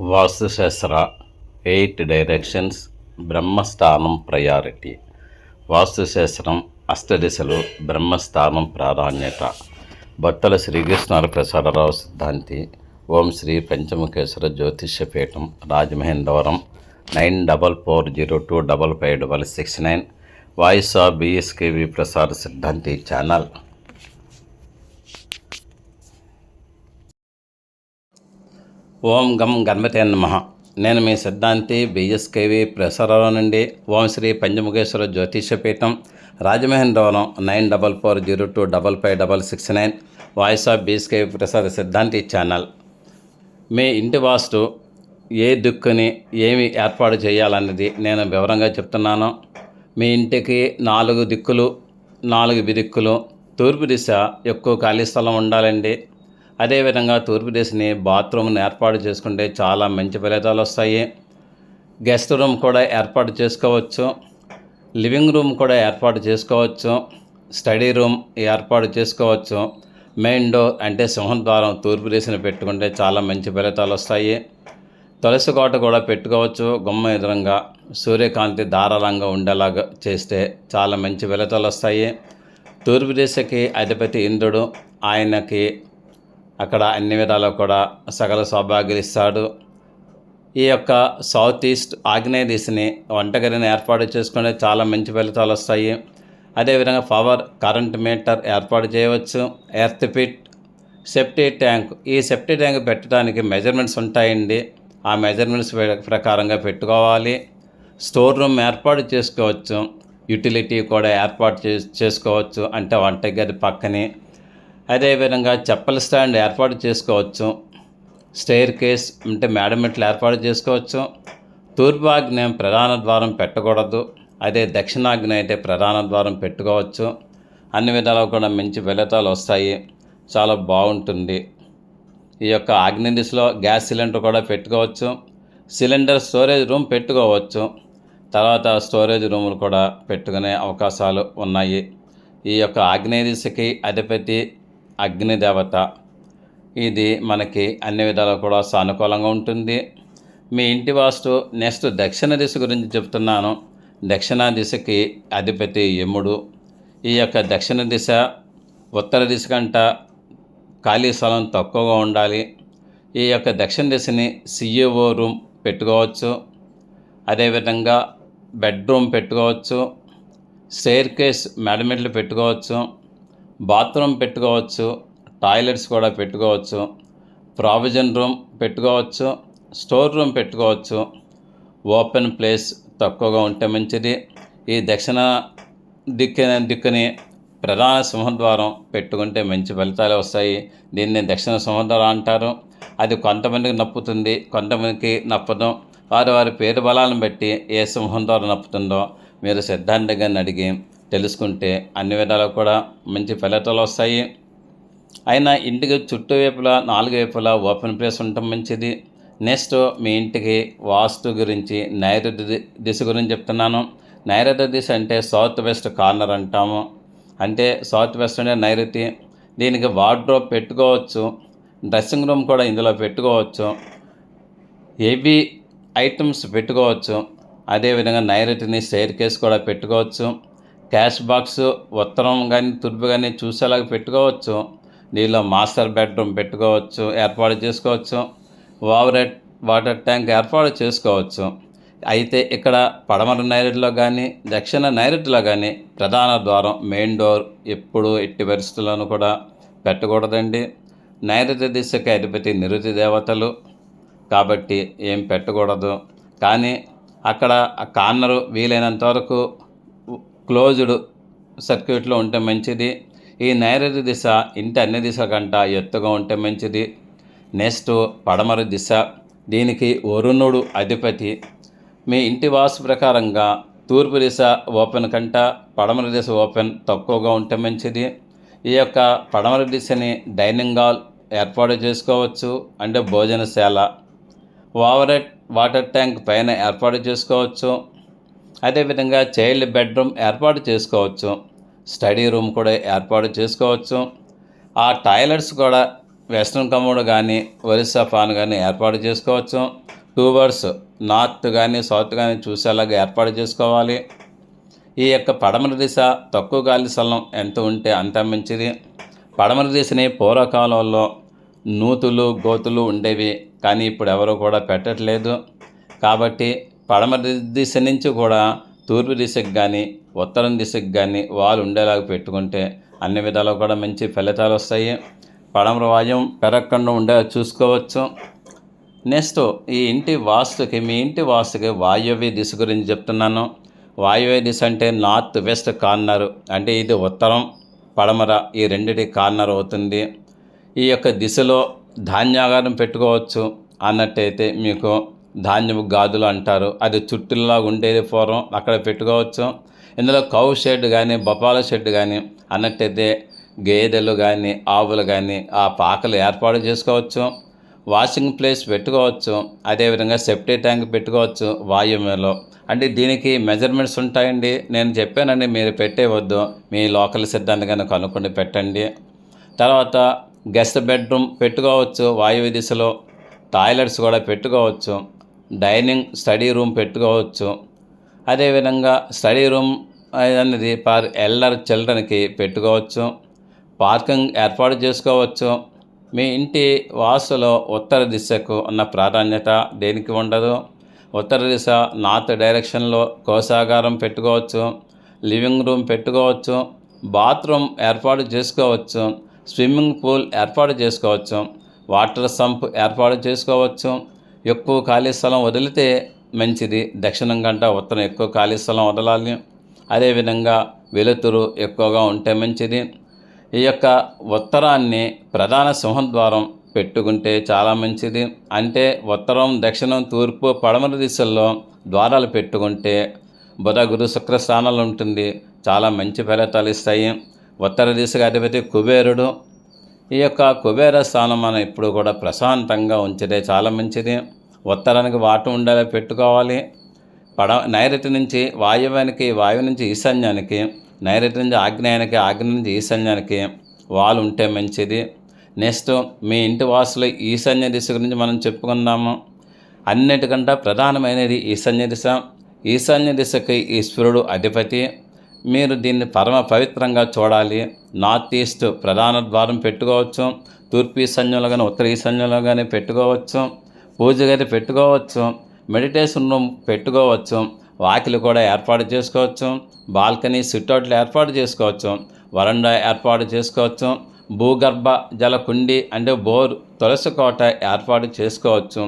వాస్తుశాస్త్ర eight directions బ్రహ్మస్థానం priority. వాస్తుశాస్త్రం అష్టదిశలు బ్రహ్మస్థానం ప్రాధాన్యత. భక్తుల శ్రీకృష్ణార ప్రసాదరావు సిద్ధాంతి ఓం Sri Panchamukheswara Jyotishyapeetham Rajamahendravaram nine double four zero two double five double six nine voice of BSKV Prasad సిద్ధాంతి ఛానల్. ఓం గం గణపతే నమ. నేను మీ సిద్ధాంతి బిఎస్కేవి ప్రసారాల నుండి ఓం Sri Panchamukheswara Jyotishapeetham Rajamahendravaram nine double four zero two double five double six nine voice of BSKV Prasad సిద్ధాంతి ఛానల్. మీ ఇంటి వాస్తు ఏ దిక్కుని ఏమి ఏర్పాటు చేయాలన్నది నేను వివరంగా చెప్తున్నాను. మీ ఇంటికి నాలుగు దిక్కులు నాలుగు బిదిక్కులు తూర్పు దిశ ఎక్కువ ఖాళీ స్థలం ఉండాలండి. అదేవిధంగా తూర్పు దిశని బాత్రూమ్ని ఏర్పాటు చేసుకుంటే చాలా మంచి ఫలితాలు వస్తాయి. గెస్ట్ రూమ్ కూడా ఏర్పాటు చేసుకోవచ్చు. లివింగ్ రూమ్ కూడా ఏర్పాటు చేసుకోవచ్చు. స్టడీ రూమ్ ఏర్పాటు చేసుకోవచ్చు. మెయిన్ డోర్ అంటే సింహద్వారం తూర్పు దిశను పెట్టుకుంటే చాలా మంచి ఫలితాలు వస్తాయి. తులసి కోట కూడా పెట్టుకోవచ్చు. గుమ్మ ఎదురంగా సూర్యకాంతి ధారాళంగా ఉండేలాగా చేస్తే చాలా మంచి ఫలితాలు వస్తాయి. తూర్పు దిశకి అధిపతి ఇంద్రుడు. ఆయనకి అక్కడ అన్ని విధాలు కూడా సకల సౌభాగ్యులు ఇస్తాడు. ఈ యొక్క సౌత్ ఈస్ట్ ఆగ్నేయ దిశని వంటగదిని ఏర్పాటు చేసుకుంటే చాలా మంచి ఫలితాలు వస్తాయి. అదేవిధంగా పవర్ కరెంట్ మీటర్ ఏర్పాటు చేయవచ్చు. ఎర్త్ పిట్ సెప్టీ ట్యాంక్ ఈ సెప్టీ ట్యాంక్ పెట్టడానికి మెజర్మెంట్స్ ఉంటాయండి. ఆ మెజర్మెంట్స్ ప్రకారంగా పెట్టుకోవాలి. స్టోర్ రూమ్ ఏర్పాటు చేసుకోవచ్చు. యూటిలిటీ కూడా ఏర్పాటు చే చేసుకోవచ్చు. అంటే వంటగది పక్కనే. అదేవిధంగా చెప్పల స్టాండ్ ఏర్పాటు చేసుకోవచ్చు. స్టేర్ కేస్ అంటే మేడమెట్లు ఏర్పాటు చేసుకోవచ్చు. తూర్పాగ్నేయం ప్రధాన ద్వారం పెట్టకూడదు. అదే దక్షిణాగ్నేయం అయితే ప్రధాన ద్వారం పెట్టుకోవచ్చు. అన్ని విధాలు కూడా మంచి ఫలితాలు వస్తాయి. చాలా బాగుంటుంది. ఈ యొక్క ఆగ్నేయ దిశలో గ్యాస్ సిలిండర్ కూడా పెట్టుకోవచ్చు. సిలిండర్ స్టోరేజ్ రూమ్ పెట్టుకోవచ్చు. తర్వాత స్టోరేజ్ రూములు కూడా పెట్టుకునే అవకాశాలు ఉన్నాయి. ఈ యొక్క ఆగ్నేయ దిశకి అధిపతి అగ్నిదేవత. ఇది మనకి అన్ని విధాలు కూడా సానుకూలంగా ఉంటుంది. మీ ఇంటి వాస్తు నెక్స్ట్ దక్షిణ దిశ గురించి చెప్తున్నాను. దక్షిణ దిశకి అధిపతి యముడు. ఈ యొక్క దక్షిణ దిశ ఉత్తర దిశ కంట ఖాళీ స్థలం తక్కువగా ఉండాలి. ఈ యొక్క దక్షిణ దిశని సిఇఓ రూమ్ పెట్టుకోవచ్చు. అదేవిధంగా బెడ్రూమ్ పెట్టుకోవచ్చు. స్టేర్ కేస్ మెడమెట్లు పెట్టుకోవచ్చు. బాత్రూమ్ పెట్టుకోవచ్చు టాయిలెట్స్ కూడా పెట్టుకోవచ్చు ప్రావిజన్ రూమ్ పెట్టుకోవచ్చు స్టోర్ రూమ్ పెట్టుకోవచ్చు. ఓపెన్ ప్లేస్ తక్కువగా ఉంటే మంచిది. ఈ దక్షిణ దిక్కు దిక్కుని ప్రధాన సింహద్వారం పెట్టుకుంటే మంచి ఫలితాలు వస్తాయి. దీన్ని దక్షిణ సింహద్వారం అంటారు. అది కొంతమందికి నప్పుతుంది కొంతమందికి నప్పదు. వారి వారి పేరు బలాలను బట్టి ఏ సింహం ద్వారా నప్పుతుందో మీరు సిద్ధాంతంగా అడిగి తెలుసుకుంటే అన్ని విధాలు కూడా మంచి ఫలితాలు వస్తాయి. అయినా ఇంటికి చుట్టూ వైపులా నాలుగు వైపులా ఓపెన్ ప్లేస్ ఉండటం మంచిది. నెక్స్ట్ మీ ఇంటికి వాస్తు గురించి నైరుతి దిశ గురించి చెప్తున్నాను. నైరుతి దిశ అంటే సౌత్ వెస్ట్ కార్నర్ అంటాము. అంటే సౌత్ వెస్ట్ అంటే నైరుతి. దీనికి వార్డ్రోబ్ పెట్టుకోవచ్చు. డ్రెస్సింగ్ రూమ్ కూడా ఇందులో పెట్టుకోవచ్చు. హెవీ ఐటమ్స్ పెట్టుకోవచ్చు. అదేవిధంగా నైరుతిని స్టైర్ కేస్ కూడా పెట్టుకోవచ్చు. క్యాష్ బాక్స్ ఉత్తరం కానీ తూర్పు కానీ చూసేలాగా పెట్టుకోవచ్చు. దీనిలో మాస్టర్ బెడ్రూమ్ పెట్టుకోవచ్చు ఏర్పాటు చేసుకోవచ్చు. ఓవరెట్ వాటర్ ట్యాంక్ ఏర్పాటు చేసుకోవచ్చు. అయితే ఇక్కడ పడమర నైరుతిలో కానీ దక్షిణ నైరుతిలో కానీ ప్రధాన ద్వారం మెయిన్ డోర్ ఎప్పుడు ఎట్టి పరిస్థితుల్లోనూ కూడా పెట్టకూడదండి. నైరుతి దిశకి అధిపతి నిరుతి దేవతలు కాబట్టి ఏం పెట్టకూడదు. కానీ అక్కడ ఆ కార్నరు వీలైనంత వరకు క్లోజ్డ్ సర్క్యూట్లో ఉంటే మంచిది. ఈ నైరుతి దిశ ఇంటి అన్ని దిశ కంట ఎత్తుగా ఉంటే మంచిది. నెక్స్ట్ పడమర దిశ దీనికి వరుణుడు అధిపతి. మీ ఇంటి వాసు ప్రకారంగా తూర్పు దిశ ఓపెన్ కంట పడమర దిశ ఓపెన్ తక్కువగా ఉంటే మంచిది. ఈ యొక్క పడమర దిశని డైనింగ్ హాల్ ఏర్పాటు చేసుకోవచ్చు అంటే భోజనశాల. ఓవరెట్ వాటర్ ట్యాంక్ పైన ఏర్పాటు చేసుకోవచ్చు. అదేవిధంగా చైల్డ్ బెడ్రూమ్ ఏర్పాటు చేసుకోవచ్చు స్టడీ రూమ్ కూడా ఏర్పాటు చేసుకోవచ్చు. ఆ టాయిలెట్స్ కూడా వెస్ట్రన్ కమోడ్ కానీ ఒరిస్సా ఫాన్ కానీ ఏర్పాటు చేసుకోవచ్చు. టూ నార్త్ కానీ సౌత్ కానీ చూసేలాగా ఏర్పాటు చేసుకోవాలి. ఈ యొక్క పడమర దిశ తక్కువ గాలి స్థలం ఎంత ఉంటే అంత మంచిది. పడమర దిశని పూర్వకాలంలో నూతులు గోతులు ఉండేవి కానీ ఇప్పుడు ఎవరు కూడా పెట్టట్లేదు. కాబట్టి పడమర దిశ నుంచి కూడా తూర్పు దిశకు కానీ ఉత్తరం దిశకు కానీ వాళ్ళు ఉండేలాగా పెట్టుకుంటే అన్ని విధాలు కూడా మంచి ఫలితాలు వస్తాయి. పడమర వాయం పెరగకుండా ఉండేలా చూసుకోవచ్చు. నెక్స్ట్ ఈ ఇంటి వాస్తుకి మీ ఇంటి వాస్తుకి వాయువ్య దిశ గురించి చెప్తున్నాను. వాయువ్య దిశ అంటే నార్త్ వెస్ట్ కార్నర్ అంటే ఇది ఉత్తరం పడమర ఈ రెండిటి కార్నర్ అవుతుంది. ఈ యొక్క దిశలో ధాన్యాగారం పెట్టుకోవచ్చు అన్నట్టయితే మీకు ధాన్యపు గాజులు అంటారు. అది చుట్టుల్లా ఉండేది పూర్వం. అక్కడ పెట్టుకోవచ్చు. ఇందులో కౌ షెడ్ కానీ బొపాల షెడ్ కానీ అన్నట్టయితే గేదెలు కానీ ఆవులు కానీ ఆ పాకలు ఏర్పాటు చేసుకోవచ్చు. వాషింగ్ ప్లేస్ పెట్టుకోవచ్చు. అదేవిధంగా సెప్టీ ట్యాంక్ పెట్టుకోవచ్చు వాయువ్యంలో అంటే దీనికి మెజర్మెంట్స్ ఉంటాయండి. నేను చెప్పానండి మీరు పెట్టేవద్దు మీ లోకల్ సిద్ధాంతం కనుక కనుక్కొని పెట్టండి. తర్వాత గెస్ట్ బెడ్రూమ్ పెట్టుకోవచ్చు వాయువ్య దిశలో. టాయిలెట్స్ కూడా పెట్టుకోవచ్చు. డైనింగ్ స్టడీ రూమ్ పెట్టుకోవచ్చు. అదేవిధంగా స్టడీ రూమ్ అనేది ఫర్ ఎల్డర్ చిల్డ్రన్కి పెట్టుకోవచ్చు. పార్కింగ్ ఏర్పాటు చేసుకోవచ్చు. మీ ఇంటి వాసులో ఉత్తర దిశకు ఉన్న ప్రాధాన్యత దేనికి ఉండదు. ఉత్తర దిశ నార్త్ డైరెక్షన్లో కోశాగారం పెట్టుకోవచ్చు. లివింగ్ రూమ్ పెట్టుకోవచ్చు. బాత్రూమ్ ఏర్పాటు చేసుకోవచ్చు. స్విమ్మింగ్ పూల్ ఏర్పాటు చేసుకోవచ్చు. వాటర్ సంప్ ఏర్పాటు చేసుకోవచ్చు. ఎక్కువ ఖాళీ స్థలం వదిలితే మంచిది. దక్షిణం కంటే ఉత్తరం ఎక్కువ ఖాళీ స్థలం వదలాలి. అదేవిధంగా వెలుతురు ఎక్కువగా ఉంటే మంచిది. ఈ యొక్క ఉత్తరాన్ని ప్రధాన సింహద్వారం పెట్టుకుంటే చాలా మంచిది. అంటే ఉత్తరం దక్షిణం తూర్పు పడమర దిశల్లో ద్వారాలు పెట్టుకుంటే బుధ గురు శుక్ర స్థానాలు ఉంటుంది. చాలా మంచి ఫలితాలు ఇస్తాయి. ఉత్తర దిశగా అధిపతి కుబేరుడు. ఈ యొక్క కుబేర స్థానం మనం ఇప్పుడు కూడా ప్రశాంతంగా ఉంచితే చాలా మంచిది. ఉత్తరానికి వాటు ఉండేలా పెట్టుకోవాలి. పడ నైరుతి నుంచి వాయువ్యానికి వాయువు నుంచి ఈశాన్యానికి నైరుతి నుంచి ఆగ్నేయానికి ఆగ్నేయం నుంచి ఈశాన్యానికి వాల్ ఉంటే మంచిది. నెక్స్ట్ మీ ఇంటి వాసులు ఈశాన్య దిశ గురించి మనం చెప్పుకుందాము. అన్నిటికంటే ప్రధానమైనది ఈశాన్య దిశ. ఈశాన్య దిశకి ఈశ్వరుడు అధిపతి. మీరు దీన్ని పరమ పవిత్రంగా చూడాలి. నార్త్ ఈస్ట్ ప్రధాన ద్వారం పెట్టుకోవచ్చు. తూర్పు ఈశాన్యంలో కానీ ఉత్తర ఈశాన్యంలో కానీ పెట్టుకోవచ్చు. పూజ గది పెట్టుకోవచ్చు. మెడిటేషన్ రూమ్ పెట్టుకోవచ్చు. వాకిలు కూడా ఏర్పాటు చేసుకోవచ్చు. బాల్కనీ సిట్అవుట్లు ఏర్పాటు చేసుకోవచ్చు. వరండా ఏర్పాటు చేసుకోవచ్చు. భూగర్భ జల కుండి అంటే బోర్ తులసి కోట ఏర్పాటు చేసుకోవచ్చు.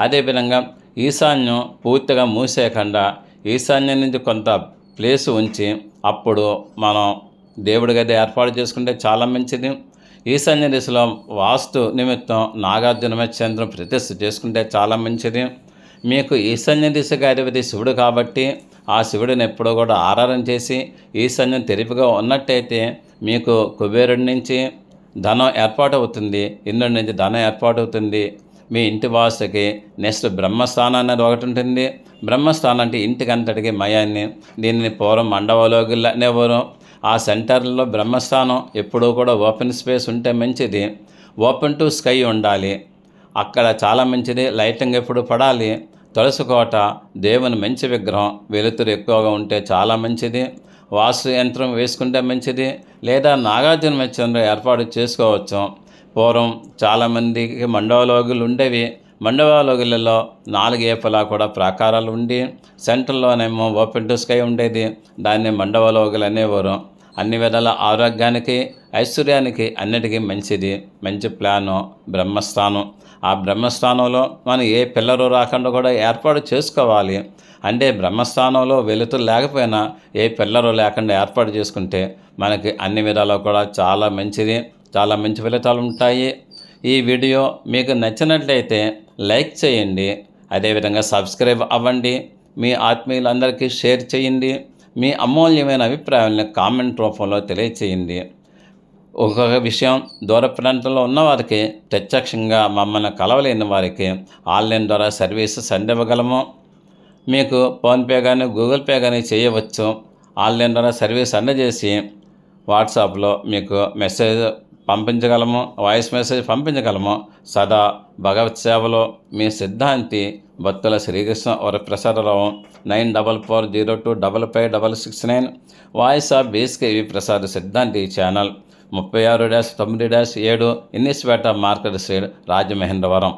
అదేవిధంగా ఈశాన్యం పూర్తిగా మూసేయకుండా ఈశాన్యం నుంచి కొంత ప్లేస్ ఉంచి అప్పుడు మనం దేవుడి గది ఏర్పాటు చేసుకుంటే చాలా మంచిది. ఈశాన్య దిశలో వాస్తు నిమిత్తం నాగార్జున చంద్రం ప్రతిష్ఠ చేసుకుంటే చాలా మంచిది. మీకు ఈశాన్య దిశగా అధిపతి శివుడు కాబట్టి ఆ శివుడిని ఎప్పుడూ కూడా ఆరాధన చేసి ఈశాన్యం తెరిపిగా ఉన్నట్టయితే మీకు కుబేరుడి నుంచి ధనం ఏర్పాటు అవుతుంది. ఇంద్రుడి నుంచి ధనం ఏర్పాటు అవుతుంది. మీ ఇంటి వాసుకి నెక్స్ట్ బ్రహ్మస్థానం అనేది ఒకటి ఉంటుంది. బ్రహ్మస్థానం అంటే ఇంటికంతటికి మయాన్ని దీనిని పూర్వం మండవలోకి అనేవారు ఆ సెంటర్లో బ్రహ్మస్థానం ఎప్పుడూ కూడా ఓపెన్ స్పేస్ ఉంటే మంచిది. ఓపెన్ టు స్కై ఉండాలి. అక్కడ చాలా మంచిది. లైటింగ్ ఎప్పుడు పడాలి? తులసి కోట దేవుని మంచి విగ్రహం వెలుతురు ఎక్కువగా ఉంటే చాలా మంచిది. వాసు యంత్రం వేసుకుంటే మంచిది. లేదా నాగార్జున మెచ్చంలో ఏర్పాటు చేసుకోవచ్చు. పూర్వం చాలామందికి మండవలోగులు ఉండేవి. మండవలోగులలో నాలుగు ఏపలా కూడా ప్రాకారాలు ఉండి సెంటర్లోనేమో ఓపెన్ టు స్కై ఉండేది. దాన్ని మండవలోగులు అనేవారు అన్ని విధాల ఆరోగ్యానికి ఐశ్వర్యానికి అన్నిటికీ మంచిది. మంచి ప్లాను బ్రహ్మస్థానం. ఆ బ్రహ్మస్థానంలో మనం ఏ పిల్లరు రాకుండా కూడా ఏర్పాటు చేసుకోవాలి. అంటే బ్రహ్మస్థానంలో వెలుతురు లేకపోయినా ఏ పిల్లరు లేకుండా ఏర్పాటు చేసుకుంటే మనకి అన్ని విధాలు కూడా చాలా మంచిది. చాలా మంచి ఫలితాలు ఉంటాయి. ఈ వీడియో మీకు నచ్చినట్లయితే లైక్ చేయండి అదేవిధంగా సబ్స్క్రైబ్ అవ్వండి మీ ఆత్మీయులందరికీ షేర్ చేయండి మీ అమూల్యమైన అభిప్రాయాలను కామెంట్ రూపంలో తెలియచేయండి. ఒక్కొక్క విషయం దూర ప్రాంతంలో ఉన్న వారికి ప్రత్యక్షంగా మమ్మల్ని కలవలేని వారికి ఆన్లైన్ ద్వారా సర్వీసెస్ అందివ్వగలము. మీకు ఫోన్పే కానీ గూగుల్ పే కానీ చేయవచ్చు. ఆన్లైన్ ద్వారా సర్వీస్ అందజేసి వాట్సాప్లో మీకు మెసేజ్ పంపించగలము? వాయిస్ మెసేజ్ పంపించగలము? సదా భగవత్ సేవలో మీ సిద్ధాంతి Bhaktula Srikrishna Varaprasadarao nine double four zero two double five double six nine voice of BSKV Prasad సిద్ధాంతి ఛానల్. ముప్పై ఆరు డాష్ తొమ్మిది డాష్ ఏడు ఇన్నిస్పేట మార్కెట్ సైడ్ రాజమహేంద్రవరం.